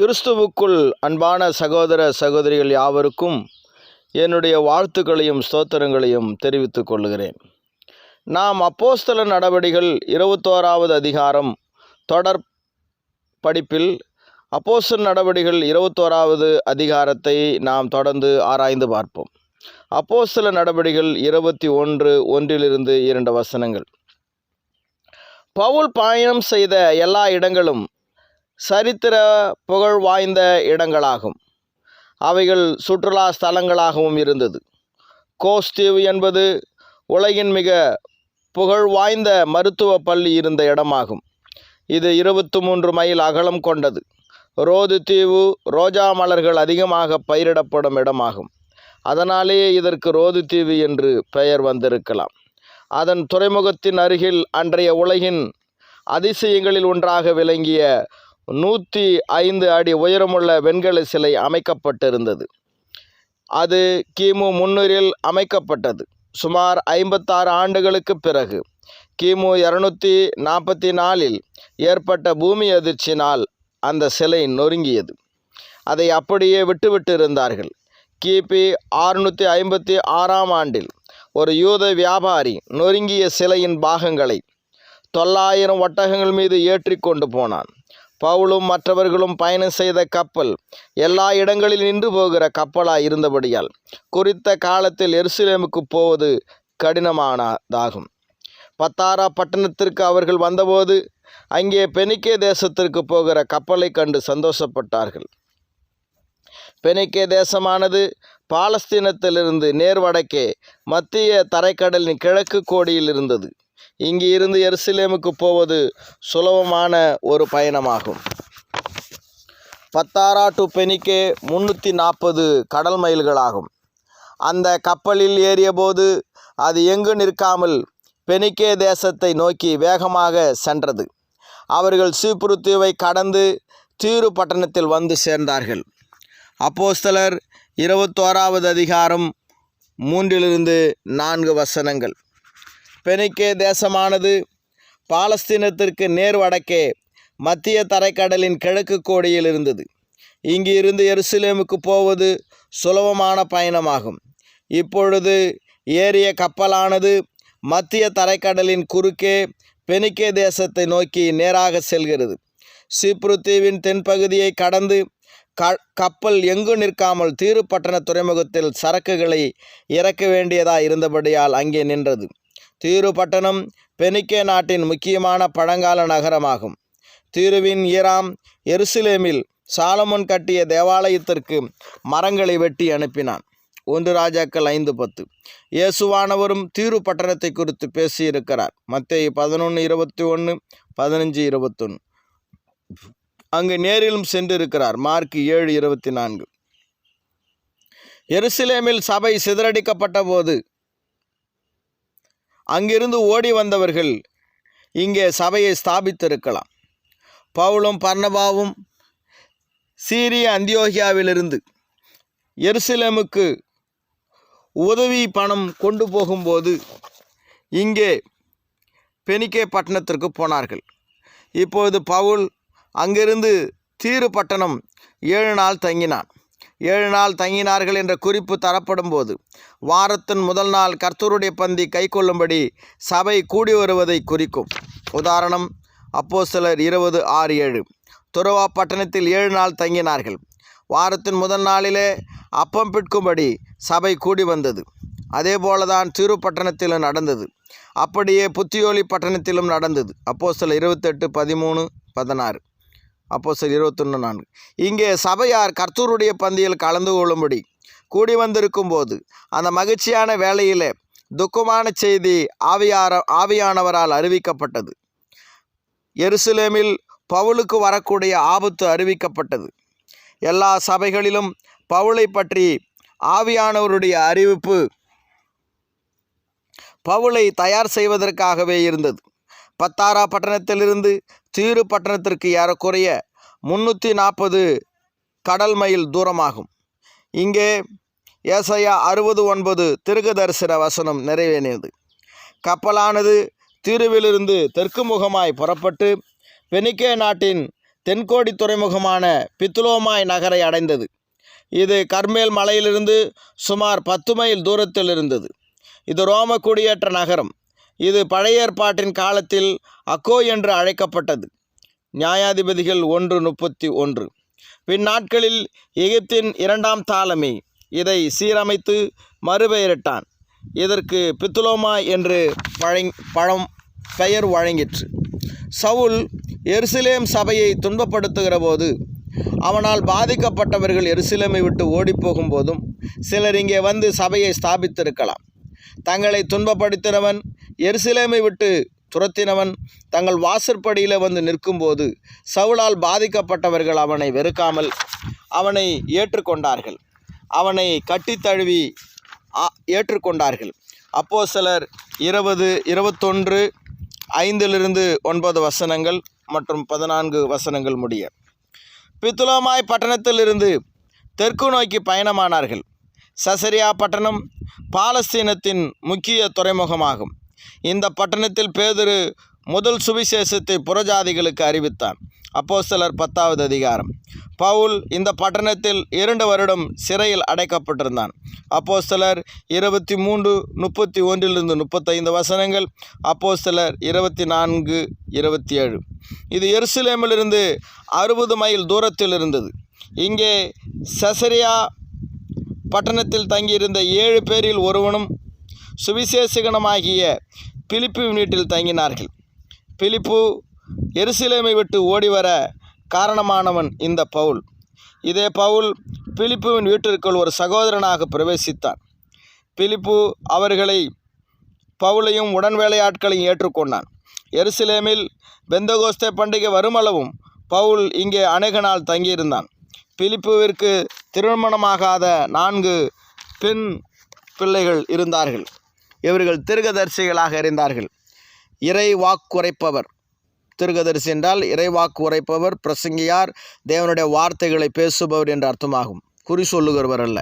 கிறிஸ்துவுக்குள் அன்பான சகோதர சகோதரிகள் யாவருக்கும் என்னுடைய வாழ்த்துக்களையும் ஸ்தோத்திரங்களையும் தெரிவித்துக் கொள்கிறேன். நாம் அப்போஸ்தல நடவடிகள் இருபத்தோராவது அதிகாரம் தொடர் படிப்பில் அப்போஸ்தல் நடவடிகள் இருபத்தோராவது அதிகாரத்தை நாம் தொடர்ந்து ஆராய்ந்து பார்ப்போம். அப்போஸ்தல நடவடிகள் இருபத்தி ஒன்று ஒன்றிலிருந்து இரண்டு வசனங்கள். பவுல் பயணம் செய்த எல்லா இடங்களும் சரித்திர புகழ் வாய்ந்த இடங்களாகும். அவைகள் சுற்றுலா ஸ்தலங்களாகவும் இருந்தது. கோஸ் தீவு என்பது உலகின் மிக புகழ் வாய்ந்த மருத்துவ பள்ளி இருந்த இடமாகும். இது இருபத்தி மூன்று மைல் அகலம் கொண்டது. ரோது தீவு ரோஜா மலர்கள் அதிகமாக பயிரிடப்படும் இடமாகும். அதனாலேயே இதற்கு ரோது தீவு என்று பெயர் வந்திருக்கலாம். அதன் துறைமுகத்தின் அருகில் அன்றைய உலகின் அதிசயங்களில் ஒன்றாக விளங்கிய நூற்றி ஐந்து அடி உயரமுள்ள வெண்கல சிலை அமைக்கப்பட்டிருந்தது. அது கிமு முன்னூறில் அமைக்கப்பட்டது. சுமார் ஐம்பத்தாறு ஆண்டுகளுக்கு பிறகு கிமு இரநூத்தி நாற்பத்தி நாலில் ஏற்பட்ட பூமி அதிர்ச்சினால் அந்த சிலை நொறுங்கியது. அதை அப்படியே விட்டுவிட்டிருந்தார்கள். கிபி ஆறுநூற்றி ஐம்பத்தி ஆறாம் ஆண்டில் ஒரு யூத வியாபாரி நொறுங்கிய சிலையின் பாகங்களை தொள்ளாயிரம் ஒட்டகங்கள் மீது ஏற்றி கொண்டு போனான். பவுலும் மற்றவர்களும் பயணம் செய்த கப்பல் எல்லா இடங்களில் நின்று போகிற கப்பலாய் இருந்தபடியால் குறித்த காலத்தில் எருசலேமுக்கு போவது கடினமானதாகும். பத்தாரா பட்டணத்திற்கு அவர்கள் வந்தபோது அங்கே பெனிக்கே தேசத்திற்கு போகிற கப்பலை கண்டு சந்தோஷப்பட்டார்கள். பெனிக்கே தேசமானது பாலஸ்தீனத்திலிருந்து நேர் வடக்கே மத்திய தரைக்கடலின் கிழக்கு கோடியில் இருந்தது. இங்கு இருந்து எருசலேமுக்கு போவது சுலபமான ஒரு பயணமாகும். பத்தாரா டு பெனிக்கே முந்நூற்றி நாற்பது கடல் மைல்களாகும். அந்த கப்பலில் ஏறியபோது அது எங்கு நிற்காமல் பெனிக்கே தேசத்தை நோக்கி வேகமாக சென்றது. அவர்கள் சீப்புரு தீவை கடந்து தீரு பட்டணத்தில் வந்து சேர்ந்தார்கள். அப்போஸ்தலர் இருபத்தோராவது அதிகாரம் மூன்றிலிருந்து நான்கு வசனங்கள். பெனிக்கே தேசமானது. பாலஸ்தீனத்திற்கு நேர் வடக்கே மத்திய தரைக்கடலின் கிழக்கு கோடியில் இருந்தது. இங்கு இருந்து எருசலேமுக்கு போவது சுலபமான பயணமாகும். இப்பொழுது ஏறிய கப்பலானது மத்திய தரைக்கடலின் குறுக்கே பெனிக்கே தேசத்தை நோக்கி நேராக செல்கிறது. சீப்ரு தீவின் தென்பகுதியை கடந்து க கப்பல் எங்கு நிற்காமல் தீருப்பட்டண துறைமுகத்தில் சரக்குகளை இறக்க வேண்டியதாக இருந்தபடியால் அங்கே நின்றது. தீரு பட்டணம் பெனிக்கே நாட்டின் முக்கியமான பழங்கால நகரமாகும். தீருவின் ஈராம் எருசலேமில் சாலமோன் கட்டிய தேவாலயத்திற்கு மரங்களை வெட்டி அனுப்பினான். ஒன்று ராஜாக்கள் ஐந்து பத்து. இயேசுவானவரும் தீரு பட்டணத்தை குறித்து பேசியிருக்கிறார். மத்திய பதினொன்று இருபத்தி ஒன்று பதினஞ்சு இருபத்தொன்று அங்கு நேரிலும் சென்றிருக்கிறார். மார்க் ஏழு இருபத்தி நான்கு. எருசலேமில் சபை சிதறடிக்கப்பட்ட போது அங்கிருந்து ஓடி வந்தவர்கள் இங்கே சபையை ஸ்தாபித்திருக்கலாம். பவுலும் பர்ணபாவும் சீரிய அந்தியோகியாவிலிருந்து எருசலேமுக்கு உதவி பணம் கொண்டு போகும்போது இங்கே பெனிக்கே பட்டணத்திற்கு போனார்கள். இப்பொழுது பவுல் அங்கிருந்து தீரு பட்டணம் ஏழு நாள் தங்கினான். ஏழு நாள் தங்கினார்கள் என்ற குறிப்பு தரப்படும் போது வாரத்தின் முதல் நாள் கர்த்தருடைய பந்தி கைக்கொள்ளும்படி சபை கூடி வருவதை குறிக்கும். உதாரணம் அப்போ சிலர் இருபது ஆறு ஏழு. துறவா பட்டணத்தில் ஏழு நாள் தங்கினார்கள். வாரத்தின் முதல் நாளிலே அப்பம் பிற்கும்படி சபை கூடி வந்தது. அதே போலதான் திருப்பட்டணத்திலும் நடந்தது. அப்படியே புத்தியோலி பட்டணத்திலும் நடந்தது. அப்போ சில இருபத்தெட்டு பதிமூணு பதினாறு. அப்போ சில இருபத்தொன்று நான்கு. இங்கே சபையார் கர்த்தூருடைய பந்தியில் கலந்து கொள்ளும்படி கூடி வந்திருக்கும் போது அந்த மகிழ்ச்சியான வேலையில் துக்கமான செய்தி ஆவியார ஆவியானவரால் அறிவிக்கப்பட்டது. எருசலேமில் பவுலுக்கு வரக்கூடிய ஆபத்து அறிவிக்கப்பட்டது. எல்லா சபைகளிலும் பவுலை பற்றி ஆவியானவருடைய அறிவிப்பு பவுலை தயார் செய்வதற்காகவே இருந்தது. பத்தாரா பட்டணத்திலிருந்து தீரு பட்டணத்திற்கு ஏறக்குறைய முன்னூற்றி நாற்பது கடல் மைல் தூரமாகும். இங்கே ஏசையா அறுபது ஒன்பது திருக தரிசன வசனம் நிறைவேறியது. கப்பலானது தீருவிலிருந்து தெற்கு முகமாய் புறப்பட்டு பெனிக்கே நாட்டின் தென்கோடி துறைமுகமான பித்துலோமாய் நகரை அடைந்தது. இது கர்மேல் மலையிலிருந்து சுமார் பத்து மைல் தூரத்தில் இருந்தது. இது ரோம குடியேற்ற நகரம். இது பழைய ஏற்பாட்டின் காலத்தில் அக்கோ என்று அழைக்கப்பட்டது. நியாயாதிபதிகள் ஒன்று முப்பத்தி ஒன்று. பின்னாட்களில் எகிப்தின் இரண்டாம் தாலமி இதை சீரமைத்து மறுபெயரிட்டான். இதற்கு பித்துலோமா என்று பழங் பழம் பெயர் வழங்கிற்று. சவுல் எருசலேம் சபையை துன்பப்படுத்துகிற போது அவனால் பாதிக்கப்பட்டவர்கள் எருசலேமை விட்டு ஓடிப்போகும் போதும் சிலர் இங்கே வந்து சபையை ஸ்தாபித்திருக்கலாம். தங்களை துன்பப்படுத்தினவன் எருசலேமை விட்டு துரத்தினவன் தங்கள் வாசற்படியில் வந்து நிற்கும்போது சவுலால் பாதிக்கப்பட்டவர்கள் அவனை வெறுக்காமல் அவனை ஏற்றுக்கொண்டார்கள். அவனை கட்டித் தழுவி ஏற்றுக்கொண்டார்கள். அப்போ சிலர் இருபது இருபத்தொன்று ஐந்திலிருந்து ஒன்பது வசனங்கள் மற்றும் பதினான்கு வசனங்கள் முடிய. பித்துலோமாய் பட்டணத்திலிருந்து தெற்கு நோக்கி பயணமானார்கள். சசரியா பட்டணம் பாலஸ்தீனத்தின் முக்கிய துறைமுகமாகும். இந்த பட்டணத்தில் பேதுரு முதல் சுவிசேஷத்தை புறஜாதிகளுக்கு அறிவித்தான். அப்போஸ்தலர் பத்தாவது அதிகாரம். பவுல் இந்த பட்டணத்தில் இரண்டு வருடம் சிறையில் அடைக்கப்பட்டிருந்தான். அப்போஸ்தலர் இருபத்தி மூன்று முப்பத்தி ஒன்றிலிருந்து முப்பத்தைந்து வசனங்கள் அப்போஸ்தலர் இருபத்தி நான்கு இருபத்தி ஏழு இது எருசலேமிலிருந்து அறுபது மைல் தூரத்தில் இருந்தது. இங்கே சசரியா பட்டணத்தில் தங்கியிருந்த ஏழு பேரில் ஒருவனும் சுவிசேஷகனமாகிய பிலிப்புவின் வீட்டில் தங்கினார்கள். பிலிப்பு எருசலேமை விட்டு ஓடிவர காரணமானவன் இந்த பவுல். இதே பவுல் பிலிப்புவின் வீட்டிற்குள் ஒரு சகோதரனாக பிரவேசித்தான். பிலிப்பு அவர்களை பவுலையும் உடன் வேலையாட்களையும் ஏற்றுக்கொண்டான். எருசலேமில் பெந்தகோஸ்தே பண்டிகை வருமளவும் பவுல் இங்கே அநேக நாள் தங்கியிருந்தான். பிலிப்புவிற்கு திருமணமாகாத நான்கு பெண் பிள்ளைகள் இருந்தார்கள். இவர்கள் திருகதரிசிகளாக இருந்தார்கள். இறை வாக்குரைப்பவர். திருகதரிசி என்றால் இறை வாக்கு உரைப்பவர் பிரசங்கியார் தேவனுடைய வார்த்தைகளை பேசுபவர் என்று அர்த்தமாகும். குறி சொல்லுகிறவர் அல்ல.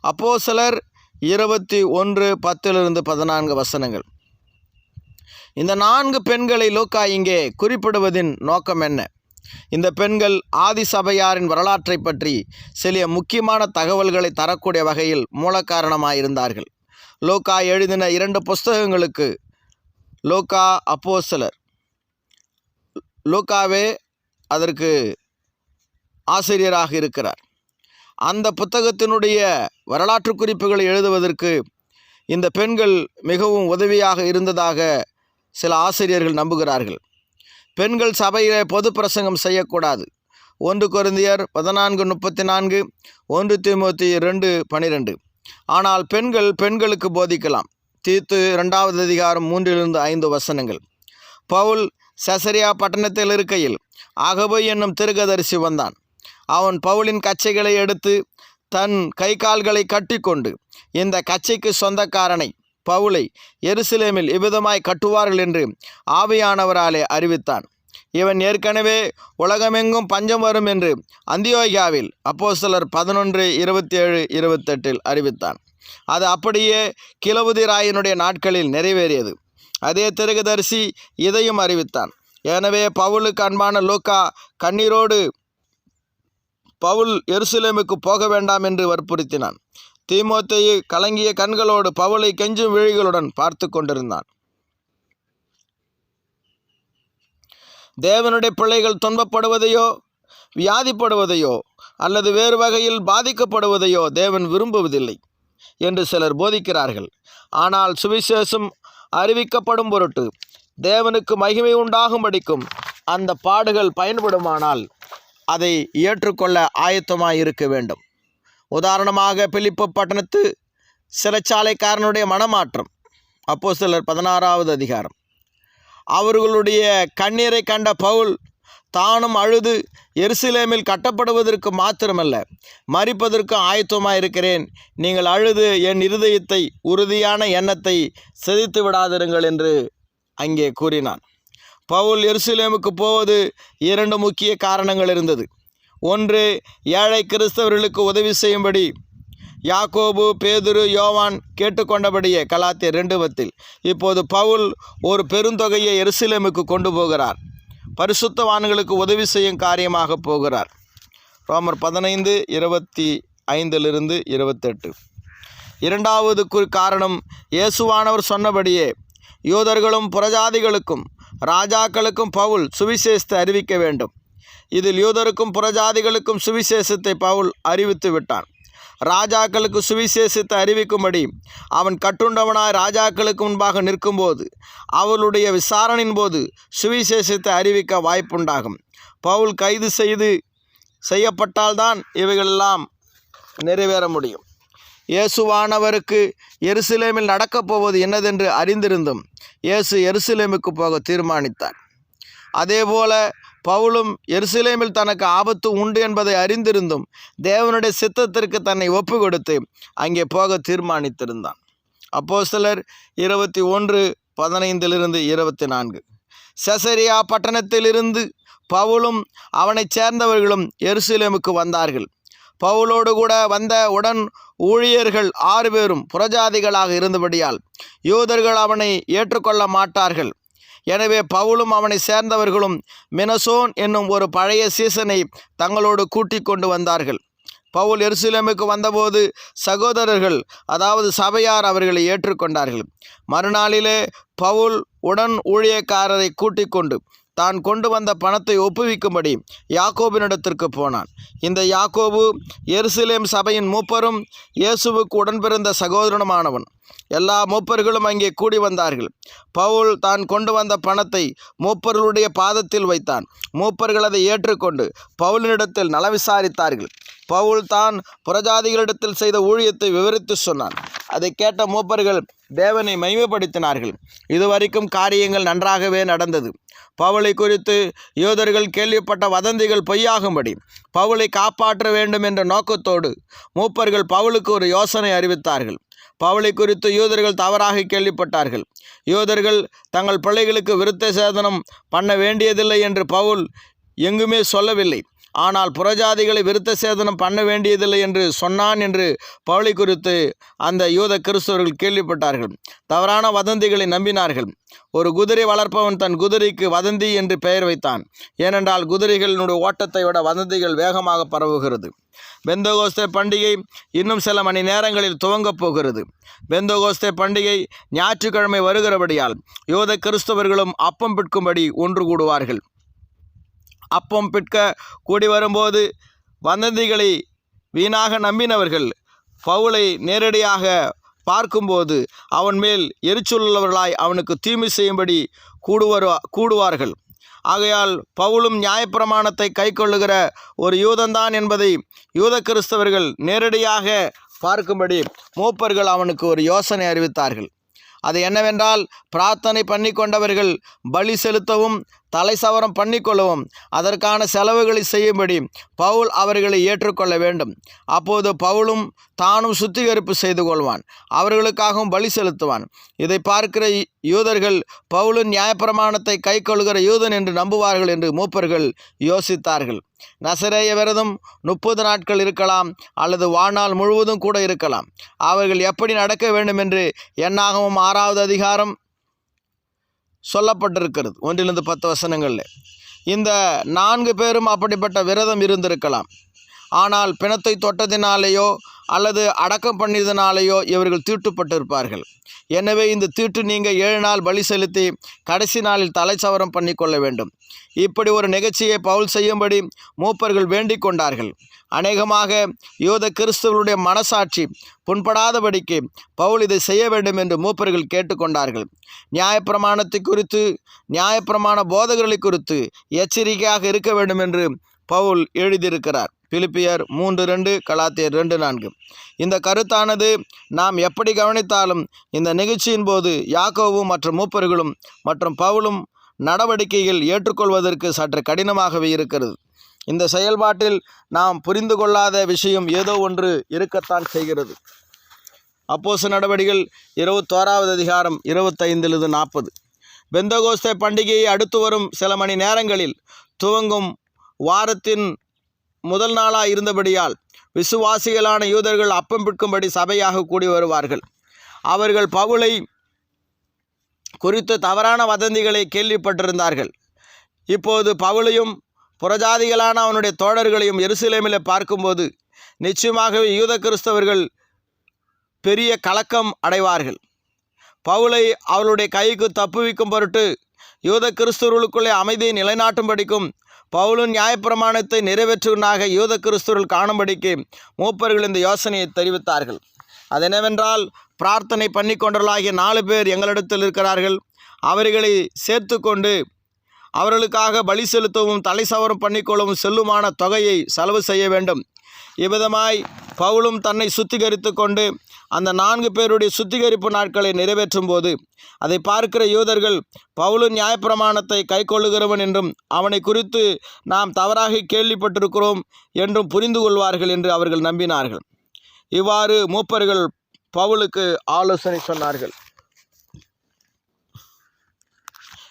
அப்போ சிலர் இருபத்தி ஒன்று பத்திலிருந்து பதினான்கு வசனங்கள். இந்த நான்கு பெண்களை லூக்கா இங்கே குறிப்பிடுவதின் நோக்கம் என்ன? இந்த பெண்கள் ஆதி சபையாரின் வரலாற்றை பற்றி சில முக்கியமான தகவல்களை தரக்கூடிய வகையில் மூலக்காரணமாயிருந்தார்கள் லோகா எழுதின இரண்டு புஸ்தகங்களுக்கு லோகா அப்போசலர் லோகாவே அதற்கு ஆசிரியராக இருக்கிறார். அந்த புத்தகத்தினுடைய வரலாற்று குறிப்புகளை எழுதுவதற்கு இந்த பெண்கள் மிகவும் உதவியாக இருந்ததாக சில ஆசிரியர்கள் நம்புகிறார்கள். பெண்கள் சபையிலே பொது பிரசங்கம் செய்யக்கூடாது. ஒன்று கொரிந்தியர் பதினான்கு முப்பத்தி நான்கு ஒன்று திமுத்தி ரெண்டு பனிரெண்டு. ஆனால் பெண்கள் பெண்களுக்கு போதிக்கலாம். தீத்து ரெண்டாவது அதிகாரம் மூன்றிலிருந்து ஐந்து வசனங்கள். பவுல் சசரியா பட்டணத்தில் இருக்கையில் அகபு என்னும் திருகதரிசி வந்தான். அவன் பவுலின் கச்சைகளை எடுத்து தன் கை கால்களை கட்டிக்கொண்டு இந்த கச்சைக்கு சொந்தக்காரனை பவுலை எருசலேமில் இவ்விதமாய் கட்டுவார்கள் என்று ஆவியானவராலே அறிவித்தான். இவன் ஏற்கனவே உலகமெங்கும் பஞ்சம் வரும் என்று அந்தியோகியாவில் அப்போஸ்தலர் பதினொன்று இருபத்தி ஏழு இருபத்தெட்டில் அறிவித்தான். அது அப்படியே கிலவுதி ராயனுடைய நாட்களில் நிறைவேறியது. அதே திருகதரிசி இதையும் அறிவித்தான். எனவே பவுலுக்கு அன்பான லூக்கா கண்ணீரோடு பவுல் எருசலேமுக்கு போக வேண்டாம் என்று வற்புறுத்தினான். தீமோத்தையை கலங்கிய கண்களோடு பவுலை கெஞ்சும் விழிகளுடன் பார்த்து கொண்டிருந்தான். தேவனுடைய பிள்ளைகள் துன்பப்படுவதையோ வியாதிப்படுவதையோ அல்லது வேறு வகையில் பாதிக்கப்படுவதையோ தேவன் விரும்புவதில்லை என்று சிலர் போதிக்கிறார்கள். ஆனால் சுவிசேஷம் அறிவிக்கப்படும் பொருட்டு தேவனுக்கு மகிமை உண்டாகும்படிக்கும் அந்த பாடுகள் பயன்படுமானால் அதை ஏற்றுக்கொள்ள ஆயத்தமாய் இருக்க வேண்டும். உதாரணமாக பிலிப்பு பட்டணத்து சிறைச்சாலைக்காரனுடைய மனமாற்றம். அப்போ சிலர் பதினாறாவது அதிகாரம். அவர்களுடைய கண்ணீரை கண்ட பவுல் தானும் அழுது எருசலேமில் கட்டப்படுவதற்கு மாத்திரமல்ல மறிப்பதற்கு ஆயத்தமாக இருக்கிறேன் நீங்கள் அழுது என் இருதயத்தை உறுதியான எண்ணத்தை செதித்து விடாதிருங்கள் என்று அங்கே கூறினான். பவுல் எருசலேமுக்கு போவது இரண்டு முக்கிய காரணங்கள் இருந்தது. ஒன்று ஏழை கிறிஸ்தவர்களுக்கு உதவி செய்யும்படி. யாக்கோபு பேதுரு யோவான் கேட்டுக்கொண்டபடியே கலாத்தியர் ரெண்டு பத்தில். இப்போது பவுல் ஒரு பெருந்தொகையை எருசலேமுக்கு கொண்டு போகிறார். பரிசுத்தவான்களுக்கு உதவி செய்யும் காரியமாக போகிறார். ரோமர் பதினைந்து இருபத்தி ஐந்திலிருந்து இருபத்தெட்டு. இரண்டாவதுக்கு காரணம் இயேசுவானவர் சொன்னபடியே யூதர்களும் புறஜாதிகளுக்கும் ராஜாக்களுக்கும் பவுல் சுவிசேஷத்தை அறிவிக்க வேண்டும். இதில் யூதருக்கும் புறஜாதிகளுக்கும் சுவிசேஷத்தை பவுல் அறிவித்து விட்டான். ராஜாக்களுக்கு சுவிசேஷத்தை அறிவிக்கும்படி அவன் கட்டுண்டவனாய் ராஜாக்களுக்கு முன்பாக நிற்கும்போது அவளுடைய விசாரணையின் போது சுவிசேஷத்தை அறிவிக்க வாய்ப்புண்டாகும். பவுல் கைது செய்து செய்யப்பட்டால்தான் இவைகளெல்லாம் நிறைவேற முடியும். இயேசுவானவருக்கு எருசலேமில் நடக்கப் போவது என்னதென்று அறிந்திருந்தும் இயேசு எருசலேமுக்கு போக தீர்மானித்தார். அதேபோல பவுலும் எருசலேமில் தனக்கு ஆபத்து உண்டு என்பதை அறிந்திருந்தும் தேவனுடைய சித்தத்திற்கு தன்னை ஒப்பு கொடுத்து அங்கே போக தீர்மானித்திருந்தான். அப்போ சிலர் இருபத்தி ஒன்று பதினைந்திலிருந்து இருபத்தி நான்கு. செசரியா பட்டணத்திலிருந்து பவுலும் அவனைச் சேர்ந்தவர்களும் எருசலேமுக்கு வந்தார்கள். பவுலோடு கூட வந்த உடன் ஊழியர்கள் ஆறு பேரும் புறஜாதிகளாக இருந்தபடியால் யூதர்கள் அவனை ஏற்றுக்கொள்ள மாட்டார்கள். எனவே பவுலும் அவனை சேர்ந்தவர்களும் மினசோன் என்னும் ஒரு பழைய சீசனை தங்களோடு கூட்டிக் கொண்டு வந்தார்கள். பவுல் எருசலேமுக்கு வந்தபோது சகோதரர்கள் அதாவது சபையார் அவர்களை ஏற்றுக்கொண்டார்கள். மறுநாளிலே பவுல் உடன் ஊழியக்காரரை கூட்டிக் கொண்டு தான் கொண்டு வந்த பணத்தை ஒப்புவிக்கும்படி யாக்கோபினிடத்திற்கு போனான். இந்த யாக்கோபு எருசலேம் சபையின் மூப்பரும் இயேசுவுக்கு உடன்பிறந்த சகோதரனுமானவன். எல்லா மூப்பர்களும் அங்கே கூடி வந்தார்கள். பவுல் தான் கொண்டு வந்த பணத்தை மூப்பர்களுடைய பாதத்தில் வைத்தான். மூப்பர்கள் அதை ஏற்றுக்கொண்டு பவுலினிடத்தில் நல விசாரித்தார்கள் பவுல் தான் புறஜாதிகளிடத்தில் செய்த ஊழியத்தை விவரித்து சொன்னான். அதை கேட்ட மூப்பர்கள் தேவனை மைமைப்படுத்தினார்கள் இதுவரைக்கும் காரியங்கள் நன்றாகவே நடந்தது. பவுலை குறித்து யூதர்கள் கேள்விப்பட்ட வதந்திகள் பொய்யாகும்படி பவுலை காப்பாற்ற வேண்டும் என்ற நோக்கத்தோடு மூப்பர்கள் பவுலுக்கு ஒரு யோசனை அறிவித்தார்கள். பவுலை குறித்து யூதர்கள் தவறாக கேள்விப்பட்டார்கள். யூதர்கள் தங்கள் பிள்ளைகளுக்கு விருத்த சேதனம் பண்ண வேண்டியதில்லை என்று பவுல் எங்குமே சொல்லவில்லை. ஆனால் புறஜாதிகளை விருத்த சேதனம் பண்ண வேண்டியதில்லை என்று சொன்னான் என்று பவுலை குறித்து அந்த யூத கிறிஸ்தவர்கள் கேள்விப்பட்டார்கள். தவறான வதந்திகளை நம்பினார்கள். ஒரு குதிரை வளர்ப்பவன் தன் குதிரைக்கு வதந்தி என்று பெயர் வைத்தான். ஏனென்றால் குதிரைகளினுடைய ஓட்டத்தை விட வதந்திகள் வேகமாக பரவுகிறது. பெந்தகோஸ்தே பண்டிகை இன்னும் சில மணி நேரங்களில் துவங்கப் போகிறது. பெந்தகோஸ்தே பண்டிகை ஞாயிற்றுக்கிழமை வருகிறபடியால் யூத கிறிஸ்தவர்களும் அப்பம் பிற்கும்படி ஒன்று கூடுவார்கள். அப்பம் பிற்க கூடி வரும்போது வதந்திகளை வீணாக நம்பினவர்கள் பவுலை நேரடியாக பார்க்கும்போது அவன் மேல் எரிச்சலுள்ளவர்களாய் அவனுக்கு தீமை செய்யும்படி கூடுவரு கூடுவார்கள். ஆகையால் பவுலும் நியாயப்பிரமாணத்தை கைக்கொள்ளுகிற ஒரு யூதன்தான் என்பதை யூத கிறிஸ்தவர்கள் நேரடியாக பார்க்கும்படி மூப்பர்கள் அவனுக்கு ஒரு யோசனை அறிவித்தார்கள். அது என்னவென்றால் பிரார்த்தனை பண்ணி கொண்டவர்கள் பலி செலுத்தவும் தலை சவரம் பண்ணிக்கொள்ளவும். அதற்கான செலவுகளை செய்யும்படி பவுல் அவர்களை ஏற்றுக்கொள்ள வேண்டும். அப்போது பவுலும் தானும் சுத்திகரிப்பு செய்து கொள்வான். அவர்களுக்காகவும் பலி செலுத்துவான். இதை பார்க்கிற யூதர்கள் பவுலின் நியாயப்பிரமாணத்தை கைக்கொள்கிற யூதன் என்று நம்புவார்கள் என்று மூப்பர்கள் யோசித்தார்கள். நசரேய விரதம் முப்பது நாட்கள் இருக்கலாம் அல்லது வாழ்நாள் முழுவதும் கூட இருக்கலாம். அவர்கள் எப்படி நடக்க வேண்டும் என்று என்னாகவும் ஆறாவது அதிகாரம் சொல்லப்பட்டிருக்கிறது. ஒன்றிலிருந்து பத்து வசனங்களில். இந்த நான்கு பேரும் அப்படிப்பட்ட விரதம் இருந்திருக்கலாம். ஆனால் பிணத்தை தொட்டதினாலேயோ அல்லது அடக்கம் பண்ணியதினாலேயோ இவர்கள் தீட்டுப்பட்டிருப்பார்கள். எனவே இந்த தீட்டு நீங்கள் ஏழு நாள் பலி செலுத்தி கடைசி நாளில் தலைச்சவரம் பண்ணி கொள்ள வேண்டும். இப்படி ஒரு நிகழ்ச்சியை பவுல் செய்யும்படி மூப்பர்கள் வேண்டிக் கொண்டார்கள் அநேகமாக யூத கிறிஸ்தவர்களுடைய மனசாட்சி புண்படாதபடிக்கு பவுல் இதை செய்ய வேண்டும் என்று மூப்பர்கள் கேட்டுக்கொண்டார்கள். நியாயப்பிரமாணத்தை குறித்து நியாயப்பிரமாண போதகர்களை குறித்து எச்சரிக்கையாக இருக்க வேண்டும் என்று பவுல் எழுதியிருக்கிறார். பிலிப்பியர் மூன்று ரெண்டு கலாத்தியர் ரெண்டு நான்கு. இந்த கருத்தானது நாம் எப்படி கவனித்தாலும் இந்த நிகழ்ச்சியின் போது யாக்கோவும் மற்றும் மூப்பர்களும் மற்றும் பவுலும் நடவடிக்கைகள் ஏற்றுக்கொள்வதற்கு சற்று கடினமாகவே இருக்கிறது. இந்த செயல்பாட்டில் நாம் புரிந்து கொள்ளாத விஷயம் ஏதோ ஒன்று இருக்கத்தான் செய்கிறது. அப்போசு நடவடிக்கைகள் இருபத்தோராவது அதிகாரம் இருபத்தைந்திலிருந்து நாற்பது. பெந்தகோஸ்தே பண்டிகையை அடுத்து வரும் சில மணி நேரங்களில் துவங்கும் வாரத்தின் முதல் நாளாக இருந்தபடியால் விசுவாசிகளான யூதர்கள் அப்பம் பிற்கும்படி சபையாக கூடி வருவார்கள். அவர்கள் பவுலை குறித்து தவறான வதந்திகளை கேள்விப்பட்டிருந்தார்கள். இப்போது பவுலையும் புறஜாதிகளான அவனுடைய தோழர்களையும் எருசலேமில் பார்க்கும்போது நிச்சயமாகவே யூத கிறிஸ்தவர்கள் பெரிய கலக்கம் அடைவார்கள். பவுலை அவளுடைய கைக்கு தப்புவிக்கும் பொருட்டு யூத கிறிஸ்தவர்களுக்குள்ளே அமைதியை நிலைநாட்டும்படிக்கும் பவுலின் நியாயப்பிரமாணத்தை நிறைவேற்றுவனாக யூத கிறிஸ்தவர்கள் காணும்படிக்கு மூப்பர்கள் இந்த யோசனையை தெரிவித்தார்கள். அது என்னவென்றால் பிரார்த்தனை பண்ணி கொண்டவர்களாகிய நாலு பேர் எங்களிடத்தில் இருக்கிறார்கள். அவர்களை சேர்த்து கொண்டு அவர்களுக்காக பலி செலுத்தவும் தலைசவரம் பண்ணிக்கொள்ளவும் செல்லுமான தொகையை செலவு செய்ய வேண்டும். இவ்விதமாய் பவுலும் தன்னை சுத்திகரித்து கொண்டு அந்த நான்கு பேருடைய சுத்திகரிப்பு நாட்களை நிறைவேற்றும் போது அதை பார்க்கிற யூதர்கள் பவுலின் நியாயப்பிரமாணத்தை கைக்கொள்ளுகிறவன் என்றும் அவனை குறித்து நாம் தவறாக கேள்விப்பட்டிருக்கிறோம் என்றும் புரிந்து கொள்வார்கள் என்று அவர்கள் நம்பினார்கள். இவ்வாறு மூப்பர்கள் பவுலுக்கு ஆலோசனை சொன்னார்கள்.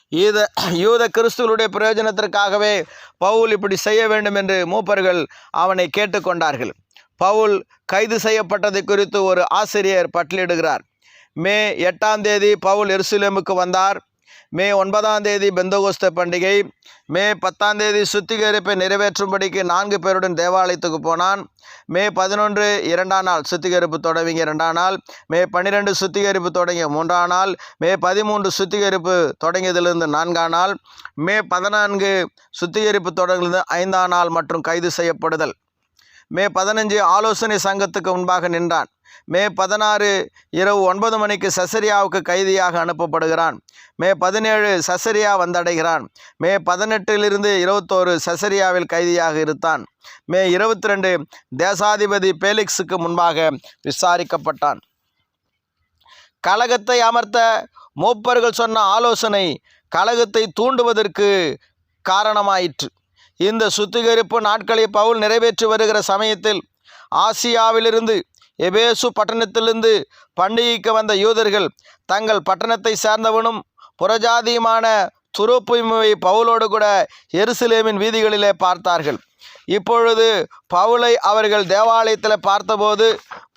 ஈத யூத கிறிஸ்துவனுடைய பிரயோஜனத்திற்காகவே பவுல் இப்படி செய்ய வேண்டும் என்று மூப்பர்கள் அவனை கேட்டுக்கொண்டார்கள். பவுல் கைது செய்யப்பட்டதை குறித்து ஒரு ஆசிரியர் பட்டியலிடுகிறார். மே எட்டாம் தேதி பவுல் எருசலேமுக்கு வந்தார். மே ஒன்பதாம் தேதி பெந்தகோஸ்த பண்டிகை. மே பத்தாம் தேதி சுத்திகரிப்பை நிறைவேற்றும்படிக்கு நான்கு பேருடன் தேவாலயத்துக்கு போனான். மே பதினொன்று இரண்டாம் நாள் சுத்திகரிப்பு தொடங்கிய இரண்டாம் நாள். மே பன்னிரெண்டு சுத்திகரிப்பு தொடங்கிய மூன்றாம் நாள். மே பதிமூன்று சுத்திகரிப்பு தொடங்கியதிலிருந்து நான்காம் நாள். மே பதினான்கு சுத்திகரிப்பு தொடங்கியது ஐந்தாம் நாள் மற்றும் கைது செய்யப்படுதல். மே பதினஞ்சு ஆலோசனை சங்கத்துக்கு முன்பாக நின்றான். மே பதினாறு இரவு ஒன்பது மணிக்கு சசரியாவுக்கு கைதியாக அனுப்பப்படுகிறான். மே பதினேழு சசரியா வந்தடைகிறான். மே பதினெட்டிலிருந்து இருபத்தோரு சசரியாவில் கைதியாக இருந்தான் மே இருபத்தி ரெண்டு தேசாதிபதி பேலிக்ஸுக்கு முன்பாக விசாரிக்கப்பட்டான். கழகத்தை அமர்த்த மூப்பர்கள் சொன்ன ஆலோசனை கழகத்தை தூண்டுவதற்கு காரணமாயிற்று. இந்த சுத்திகரிப்பு நாட்களை பவுல் நிறைவேற்றி வருகிற சமயத்தில் ஆசியாவிலிருந்து எபேசு பட்டணத்திலிருந்து பண்டிகைக்கு வந்த யூதர்கள் தங்கள் பட்டணத்தை சார்ந்தவனும் புறஜாதியுமான துருப்புமை பவுலோடு கூட எருசலேமின் வீதிகளிலே பார்த்தார்கள். இப்பொழுது பவுலை அவர்கள் தேவாலயத்தில் பார்த்தபோது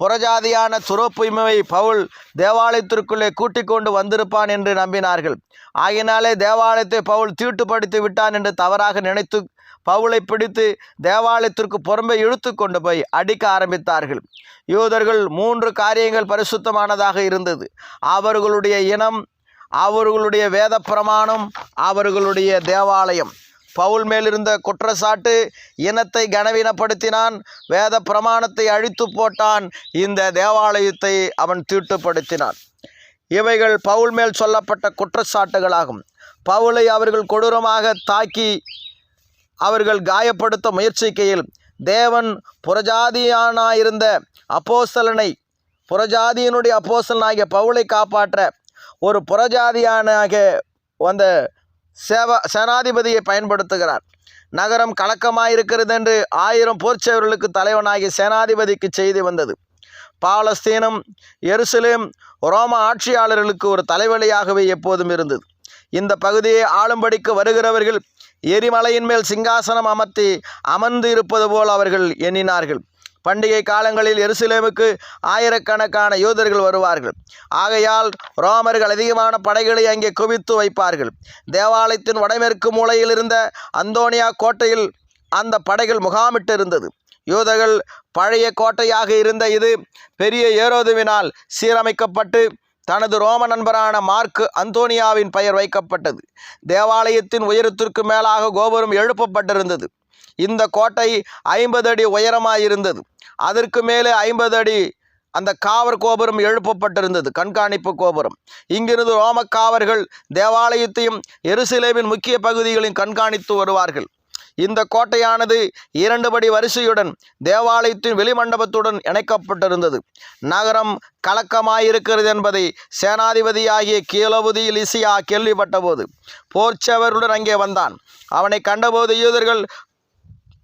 புறஜாதியான துரோப்புய்மை பவுல் தேவாலயத்திற்குள்ளே கூட்டிக் கொண்டு வந்திருப்பான் என்று நம்பினார்கள். ஆகினாலே தேவாலயத்தை பவுல் தீட்டுப்படுத்தி விட்டான் என்று தவறாக நினைத்து பவுலை பிடித்து தேவாலயத்திற்கு புறம்பே இழுத்து கொண்டு போய் அடிக்க ஆரம்பித்தார்கள். யூதர்கள் மூன்று காரியங்கள் பரிசுத்தமானதாக இருந்தது. அவர்களுடைய இனம் அவர்களுடைய வேத பிரமாணம் அவர்களுடைய தேவாலயம். பவுல் மேலிருந்த குற்றச்சாட்டு இனத்தை கனவீனப்படுத்தினான் வேத பிரமாணத்தை அழித்து போட்டான் இந்த தேவாலயத்தை அவன் தீட்டுப்படுத்தினான். இவைகள் பவுல் மேல் சொல்லப்பட்ட குற்றச்சாட்டுகளாகும். பவுலை அவர்கள் கொடூரமாக தாக்கி அவர்கள் காயப்படுத்த முயற்சிக்கையில் தேவன் புறஜாதியானாயிருந்த அப்போசலனை புறஜாதியினுடைய அப்போசலனாகிய பவுலை காப்பாற்ற ஒரு புறஜாதியானாக வந்த சேவ சேனாதிபதியை பயன்படுத்துகிறார். நகரம் கலக்கமாயிருக்கிறது என்று ஆயிரம் போர்ச்சவர்களுக்கு தலைவனாகிய சேனாதிபதிக்கு செய்தி வந்தது. பாலஸ்தீனம் எருசலேம் ரோம ஆட்சியாளர்களுக்கு ஒரு தலைவலியாகவே எப்போதும் இருந்தது. இந்த பகுதியை ஆளும்படிக்கு வருகிறவர்கள் எரிமலையின் மேல் சிங்காசனம் அமர்த்தி அமர்ந்து இருப்பது போல் அவர்கள் எண்ணினார்கள். பண்டிகை காலங்களில் எருசலேமுக்கு ஆயிரக்கணக்கான யூதர்கள் வருவார்கள். ஆகையால் ரோமர்கள் அதிகமான படைகளை அங்கே குவித்து வைப்பார்கள். தேவாலயத்தின் வடமேற்கு மூலையில் இருந்த அந்தோனியா கோட்டையில் அந்த படைகள் முகாமிட்டு இருந்தது யூதர்கள் பழைய கோட்டையாக இருந்த இது பெரிய ஏரோதுவினால் சீரமைக்கப்பட்டு தனது ரோம நண்பரான மார்க்கு அந்தோனியாவின் பெயர் வைக்கப்பட்டது. தேவாலயத்தின் உயரத்திற்கு மேலாக கோபுரம் எழுப்பப்பட்டிருந்தது. இந்த கோட்டை ஐம்பது அடி உயரமாயிருந்தது அதற்கு மேலே ஐம்பது அடி அந்த காவர் கோபுரம் எழுப்பப்பட்டிருந்தது கண்காணிப்பு கோபுரம். இங்கிருந்து ரோமக்காவர்கள் தேவாலயத்தையும் எருசலேமின் முக்கிய பகுதிகளையும் கண்காணித்து வருவார்கள். இந்த கோட்டையானது இரண்டு படி வரிசையுடன் தேவாலயத்தின் வெளிமண்டபத்துடன் இணைக்கப்பட்டிருந்தது. நகரம் கலக்கமாயிருக்கிறது என்பதை சேனாதிபதியாகிய கீழபுதி லிசியா கேள்விப்பட்டபோது போர்ச்சவருடன் அங்கே வந்தான். அவனை கண்டபோது யூதர்கள்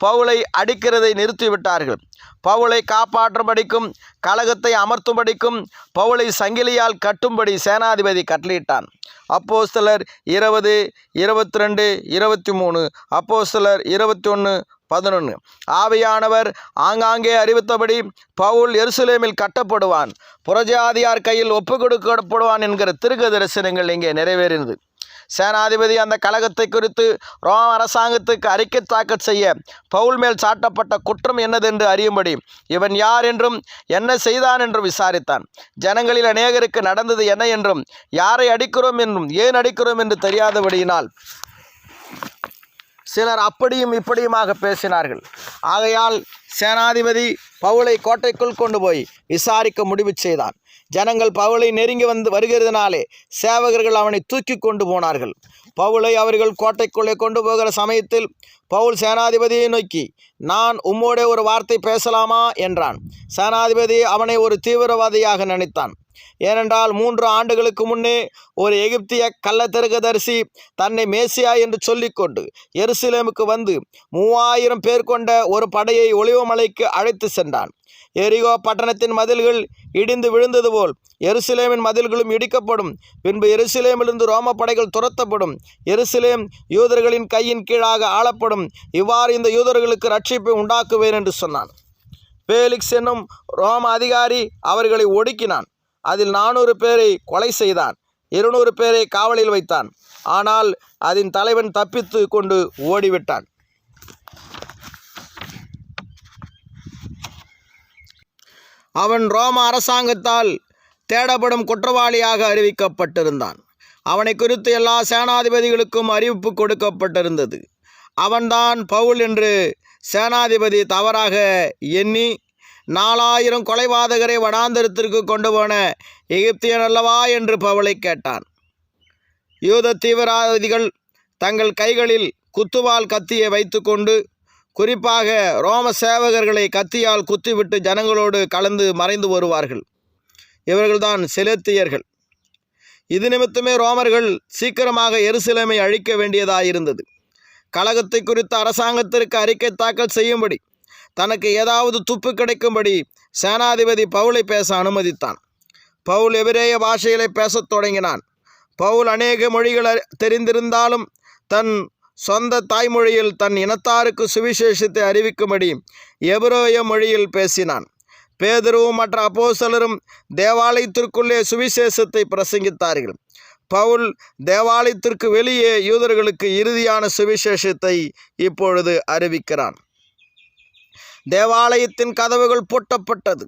பவுலை அடிக்கிறதை நிறுத்திவிட்டார்கள். பவுலை காப்பாற்றும்படிக்கும் கழகத்தை அமர்த்தும்படிக்கும் பவுலை சங்கிலியால் கட்டும்படி சேனாதிபதி கட்டளையிட்டான். அப்போஸ்தலர் இருபது இருபத்தி ரெண்டு இருபத்தி மூணு அப்போஸ்தலர் இருபத்தி ஒன்று பதினொன்று ஆவியானவர் ஆங்காங்கே அறிவித்தபடி பவுல் எருசலேமில் கட்டப்படுவான். புரஜாதியார் கையில் ஒப்பு கொடுக்கப்படுவான் என்கிற திருக்க தரிசனங்கள் இங்கே நிறைவேறினது. சேனாதிபதி அந்த கழகத்தை குறித்து ரோம அரசாங்கத்துக்கு அறிக்கை தாக்கல் செய்ய பவுல் மேல் சாட்டப்பட்ட குற்றம் என்னதென்று அறியும்படி இவன் யார் என்றும் என்ன செய்தான் என்றும் விசாரித்தான். ஜனங்களில் அநேகருக்கு நடந்தது என்ன என்றும் யாரை அடிக்கிறோம் என்றும் ஏன் அடிக்கிறோம் என்று தெரியாதபடியினால் சிலர் அப்படியும் இப்படியுமாக பேசினார்கள். ஆகையால் சேனாதிபதி பவுலை கோட்டைக்குள் கொண்டு போய் விசாரிக்க முடிவு செய்தான். ஜனங்கள் பவுலை நெருங்கி வந்து வருகிறதுனாலே சேவகர்கள் அவனை தூக்கி கொண்டு போனார்கள். பவுலை அவர்கள் கோட்டைக்குள்ளே கொண்டு போகிற சமயத்தில் பவுல் சேனாதிபதியை நோக்கி நான் உம்மோட ஒரு வார்த்தை பேசலாமா? என்றான். சேனாதிபதி அவனை ஒரு தீவிரவாதியாக நினைத்தான். ஏனென்றால் மூன்று ஆண்டுகளுக்கு முன்னே ஒரு எகிப்திய கள்ளத்தருகதரிசி தன்னை மேசியா என்று சொல்லிக்கொண்டு எருசலேமுக்கு வந்து மூவாயிரம் பேர் கொண்ட ஒரு படையை ஒளிவமலைக்கு அழைத்து சென்றான். எரிகோ பட்டணத்தின் மதில்கள் இடிந்து விழுந்தது போல் எருசலேமின் மதில்களும் இடிக்கப்படும். பின்பு எருசலேமிலிருந்து ரோம படைகள் துரத்தப்படும். எருசலேம் யூதர்களின் கையின் கீழாக ஆளப்படும். இவ்வாறு இந்த யூதர்களுக்கு ரட்சிப்பை உண்டாக்குவேன் என்று சொன்னான். பேலிக்ஸ் என்னும் ரோம அதிகாரி அவர்களை ஒடுக்கினான். அதில் நானூறு பேரை கொலை செய்தான். இருநூறு பேரை காவலில் வைத்தான். ஆனால் அதன் தலைவன் தப்பித்து கொண்டு ஓடிவிட்டான். அவன் ரோம அரசாங்கத்தால் தேடப்படும் குற்றவாளியாக அறிவிக்கப்பட்டிருந்தான். அவனை குறித்து எல்லா சேனாதிபதிகளுக்கும் அறிவிப்பு கொடுக்கப்பட்டிருந்தது. அவன்தான் பவுல் என்று சேனாதிபதி தவறாக எண்ணி நாலாயிரம் கொலைவாதகரை வனாந்தரத்திற்கு கொண்டு போன எகிப்தியன் அல்லவா என்று பவுலை கேட்டான். யூத தீவிரவாதிகள் தங்கள் கைகளில் குத்துவால் கத்தியை வைத்துக்கொண்டு குறிப்பாக ரோம சேவகர்களை கத்தியால் குத்திவிட்டு ஜனங்களோடு கலந்து மறைந்து வருவார்கள். இவர்கள்தான் செலுத்தியர்கள். இது நிமித்தமே ரோமர்கள் சீக்கிரமாக எருசலேமை அழிக்க வேண்டியதாயிருந்தது. கழகத்தை குறித்த அரசாங்கத்திற்கு அறிக்கை தாக்கல் செய்யும்படி தனக்கு ஏதாவது துப்பு கிடைக்கும்படி சேனாதிபதி பவுலை பேச அனுமதித்தான். பவுல் எபிரேய பாஷையிலே பேசத் தொடங்கினான். பவுல் அநேக மொழிகள் தெரிந்திருந்தாலும் தன் சொந்த தாய்மொழியில் தன் இனத்தாருக்கு சுவிசேஷத்தை அறிவிக்கும்படி எபிரேய மொழியில் பேசினான். பேதுருவும் மற்ற அப்போசலரும் தேவாலயத்திற்குள்ளே சுவிசேஷத்தை பிரசங்கித்தார்கள். பவுல் தேவாலயத்திற்கு வெளியே யூதர்களுக்கு இறுதியான சுவிசேஷத்தை இப்பொழுது அறிவிக்கிறான். தேவாலயத்தின் கதவுகள் பூட்டப்பட்டது.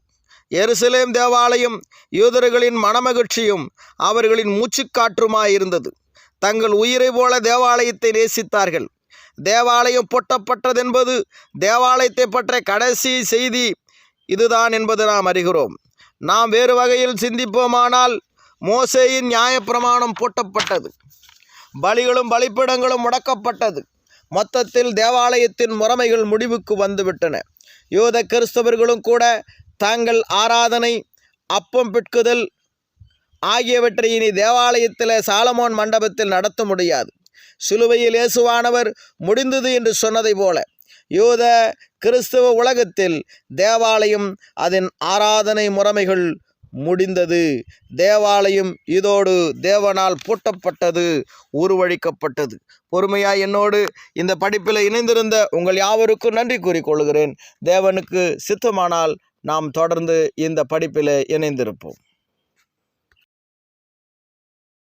எருசலேம் தேவாலயம் யூதர்களின் மனமகிழ்ச்சியும் அவர்களின் மூச்சுக்காற்றுமாயிருந்தது தங்கள் உயிரை போல தேவாலயத்தை நேசித்தார்கள். தேவாலயம் பொட்டப்பட்டதென்பது தேவாலயத்தை பற்றிய கடைசி செய்தி இதுதான் என்பது நாம் அறிகிறோம். நாம் வேறு வகையில் சிந்திப்போமானால் மோசேயின் நியாயப்பிரமாணம் பூட்டப்பட்டது. பலிகளும் பலிப்பிடங்களும் முடக்கப்பட்டது. மொத்தத்தில் தேவாலயத்தின் முறைமைகள் முடிவுக்கு வந்துவிட்டன. யூத கிறிஸ்தவர்களும் கூட தாங்கள் ஆராதனை அப்பம் பிற்குதல் ஆகியவற்றை இனி தேவாலயத்தில் சாலமோன் மண்டபத்தில் நடத்த முடியாது. சிலுவையில் இயேசுவானவர் முடிந்தது என்று சொன்னதை போல யூத கிறிஸ்தவ உலகத்தில் தேவாலயம் அதன் ஆராதனை முறைமைகள் முடிந்தது. தேவாலயம் இதோடு தேவனால் பூட்டப்பட்டது உருவழிக்கப்பட்டது. பொறுமையாக என்னோடு இந்த படிப்பில் இணைந்திருந்த உங்கள் யாவருக்கும் நன்றி கூறிக்கொள்கிறேன் தேவனுக்கு சித்தமானால் நாம் தொடர்ந்து இந்த படிப்பில் இணைந்திருப்போம்.